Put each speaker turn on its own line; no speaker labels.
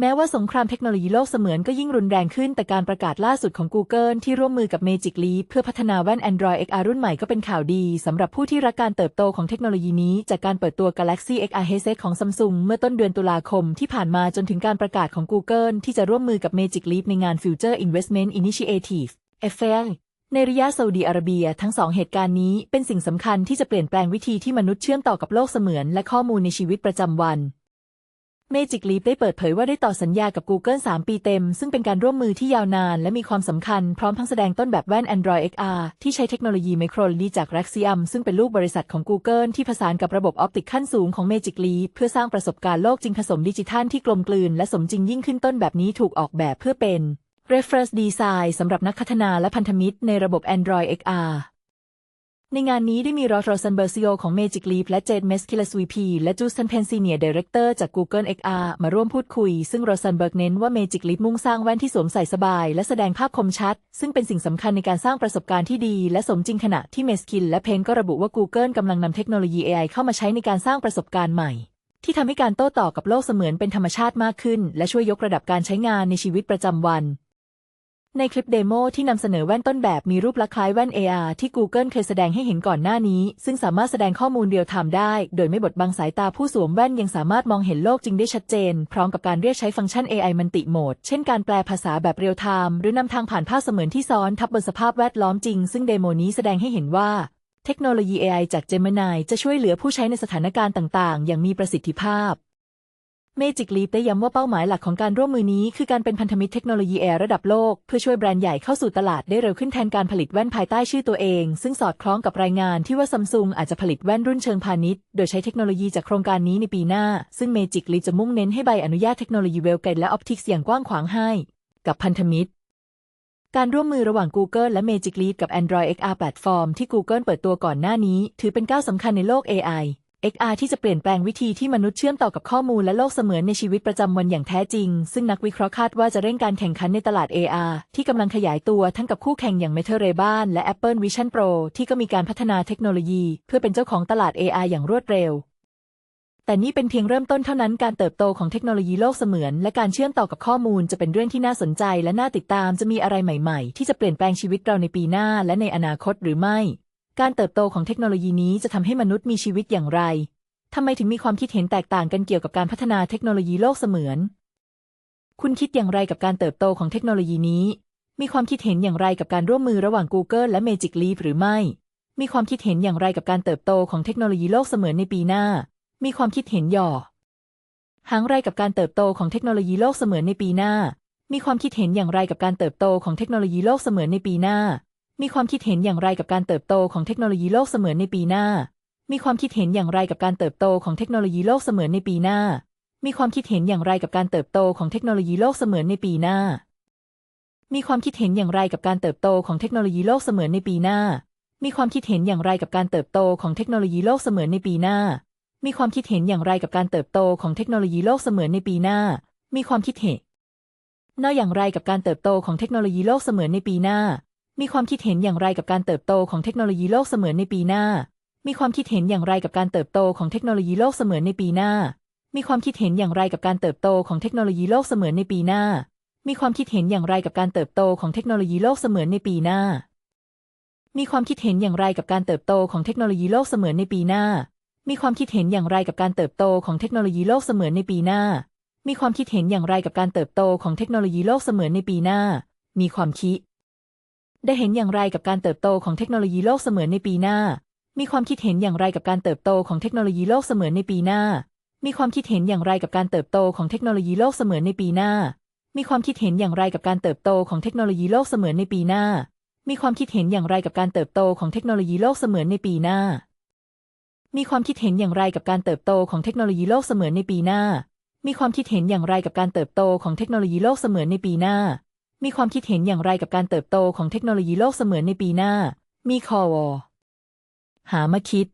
แม้ว่าสงครามเทคโนโลยีโลกเสมือนก็ยิ่งรุนแรงขึ้น แต่การประกาศล่าสุดของ Google ที่ร่วมมือกับ Magic Leap เพื่อพัฒนาแว่น Android XR รุ่นใหม่ก็เป็นข่าวดีสำหรับผู้ที่รักการเติบโตของเทคโนโลยีนี้ จากการเปิดตัว Galaxy XR headset ของ Samsung เมื่อต้นเดือนตุลาคมที่ผ่านมาจนถึงการประกาศของ Google ที่จะร่วมมือกับ Magic Leap ในงาน Future Investment Initiative f a ในริยาซาอุดีอาระเบียทั้งสองเหตุการณ์นี้เป็นสิ่งสำคัญที่จะเปลี่ยนแปลงวิธีที่มนุษย์เชื่อมต่อกับโลกเสมือนและข้อมูลในชีวิตประจำวัน Magic Leap ได้เปิดเผยว่าได้ต่อสัญญากับ Google 3 ปีเต็ม ซึ่งเป็นการร่วมมือที่ยาวนานและมีความสำคัญพร้อมทั้งแสดงต้นแบบแว่น Android XR ที่ใช้เทคโนโลยีไมโคร LED จาก Raxium ซึ่งเป็นลูกบริษัทของ Google ที่ผสานกับระบบออปติกขั้นสูงของ Magic Leap เพื่อสร้างประสบการณ์โลกจริงผสมดิจิทัลที่กลมกลืน และสมจริงยิ่งขึ้นต้นแบบนี้ถูกออกแบบเพื่อเป็น Reference Design สำหรับนักพัฒนาและพันธมิตรในระบบ Android XR ในงานนี้ได้มีรอสโรซันเบอร์ซิโอของ Magic Leap และเจนเมสคิลสวีพีและจูสันเพนซีเนียดีเรคเตอร์จาก Google XR มาร่วมพูดคุย ซึ่งโรซันเบิร์กเน้นว่า Magic Leap มุ่งสร้างแว่นที่สวมใส่สบาย และแสดงภาพคมชัด ซึ่งเป็นสิ่งสำคัญในการสร้างประสบการณ์ที่ดี และสมจริงขณะที่เมสคิลและเพนก็ระบุว่า Google กำลังนำเทคโนโลยี AI เข้ามาใช้ในการสร้างประสบการณ์ใหม่ ที่ทำให้การโต้ตอบกับโลกเสมือนเป็นธรรมชาติมากขึ้น และช่วยยกระดับการใช้งานในชีวิตประจำวัน ในคลิปเดโมที่นำเสนอแว่นต้นแบบมีรูปลักษณ์คล้ายแว่น AR ที่ Google เคยแสดงให้เห็นก่อนหน้านี้ ซึ่งสามารถแสดงข้อมูลเรียลไทม์ได้ โดยไม่บดบังสายตาผู้สวมแว่นยังสามารถมองเห็นโลกจริงได้ชัดเจน พร้อมกับการเรียกใช้ฟังก์ชัน AI มันติโหมด เช่นการแปลภาษาแบบเรียลไทม์หรือนำทางผ่านภาพเสมือนที่ซ้อนทับบนสภาพแวดล้อมจริง ซึ่งเดโมนี้แสดงให้เห็นว่าเทคโนโลยี AI จาก Gemini จะช่วยเหลือผู้ใช้ในสถานการณ์ต่าง ๆ อย่างมีประสิทธิภาพ Magic Leap ได้ย้ำว่าเป้าหมายหลักของการร่วมมือนี้ คือการเป็นพันธมิตรเทคโนโลยีแอร์ระดับโลก เพื่อช่วยแบรนด์ใหญ่เข้าสู่ตลาดได้เร็วขึ้นแทนการผลิตแว่นภายใต้ชื่อตัวเอง ซึ่งสอดคล้องกับรายงานที่ว่าซัมซุงอาจจะผลิตแว่นรุ่นเชิงพาณิชย์ โดยใช้เทคโนโลยีจากโครงการนี้ในปีหน้า ซึ่ง Magic Leap จะมุ่งเน้นให้ใบอนุญาตเทคโนโลยีเวลเกตและออปติกส์อย่างกว้างขวางให้ กับพันธมิตรการร่วมมือระหว่าง Google และ Magic Leap กับ Android XR แพลตฟอร์มที่ Google เปิดตัวก่อนหน้านี้ ถือเป็นก้าวสำคัญในโลก AI XR ที่จะเปลี่ยนแปลงวิธีที่มนุษย์เชื่อมต่อกับข้อมูลและโลกเสมือนในชีวิตประจำวันอย่างแท้จริง ซึ่งนักวิเคราะห์คาดว่าจะเร่งการแข่งขันในตลาด AR ที่กำลังขยายตัวทั้งกับคู่แข่งอย่าง Meta Ray Ban และ Apple Vision Pro ที่ก็มีการพัฒนาเทคโนโลยี เพื่อเป็นเจ้าของตลาด AR อย่างรวดเร็ว แต่นี่เป็นเพียงเริ่มต้นเท่านั้นการเติบโตของเทคโนโลยีโลกเสมือน และการเชื่อมต่อกับข้อมูลจะเป็นเรื่องที่น่าสนใจ และน่าติดตามจะมีอะไรใหม่ ๆ ที่จะเปลี่ยนแปลงชีวิตเราในปีหน้า และในอนาคตหรือไม่ การเติบโตของเทคโนโลยีนี้จะทำให้มนุษย์มีชีวิตอย่างไรทำไมถึงมีความคิดเห็นแตกต่างกันเกี่ยวกับการพัฒนาเทคโนโลยีโลกเสมือน คุณคิดอย่างไรกับการเติบโตของเทคโนโลยีนี้ มีความคิดเห็นอย่างไรกับการร่วมมือระหว่าง Google และ Magic Leap หรือไม่ มีความคิดเห็นอย่างไรกับการเติบโตของเทคโนโลยีโลกเสมือนในปีหน้า มีความคิดเห็นย่อหางไรกับการเติบโตของเทคโนโลยีโลกเสมือนในปีหน้า มีความคิดเห็นอย่างไรกับการเติบโตของเทคโนโลยีโลกเสมือนในปีหน้า มีความคิดเห็นอย่างไรกับการเติบโตของเทคโนโลยีโลกเสมือนในปีหน้า มีความคิดเห็นอย่างไรกับการเติบโตของเทคโนโลยีโลกเสมือนในปีหน้า มีความคิดเห็นอย่างไรกับการเติบโตของเทคโนโลยีโลกเสมือนในปีหน้า มีความคิดเห็นอย่างไรกับการเติบโตของเทคโนโลยีโลกเสมือนในปีหน้า มีความคิดเห็นอย่างไรกับการเติบโตของเทคโนโลยีโลกเสมือนในปีหน้า มีความคิดเห็นอย่างไรกับการเติบโตของเทคโนโลยีโลกเสมือนในปีหน้า มีความคิดเห็นนออย่างไรกับการเติบโตของเทคโนโลยีโลกเสมือนในปีหน้า มีความคิดเห็นอย่างไรกับการเติบโตของเทคโนโลยีโลกเสมือนในปีหน้า มีความคิดเห็นอย่างไรกับการเติบโตของเทคโนโลยีโลกเสมือนในปีหน้า มีความคิดเห็นอย่างไรกับการเติบโตของเทคโนโลยีโลกเสมือนในปีหน้า มีความคิดเห็นอย่างไรกับการเติบโตของเทคโนโลยีโลกเสมือนในปีหน้า มีความคิดเห็นอย่างไรกับการเติบโตของเทคโนโลยีโลกเสมือนในปีหน้า มีความคิดเห็นอย่างไรกับการเติบโตของเทคโนโลยีโลกเสมือนในปีหน้า มีความคิดเห็นอย่างไรกับการเติบโตของเทคโนโลยีโลกเสมือนในปีหน้า มีความคิด ได้เห็นอย่างไรกับการเติบโตของเทคโนโลยีโลกเสมือนในปีหน้า มีความคิดเห็นอย่างไรกับการเติบโตของเทคโนโลยีโลกเสมือนในปีหน้า มีความคิดเห็นอย่างไรกับการเติบโตของเทคโนโลยีโลกเสมือนในปีหน้า มีความคิดเห็นอย่างไรกับการเติบโตของเทคโนโลยีโลกเสมือนในปีหน้า มีความคิดเห็นอย่างไรกับการเติบโตของเทคโนโลยีโลกเสมือนในปีหน้า มีความคิดเห็นอย่างไรกับการเติบโตของเทคโนโลยีโลกเสมือนในปีหน้า มีความคิดเห็นอย่างไรกับการเติบโตของเทคโนโลยีโลกเสมือนในปีหน้า มีความคิดเห็นอย่างไรกับการเติบโตของเทคโนโลยีโลกเสมือนในปีหน้า มีคอวอหามาคิด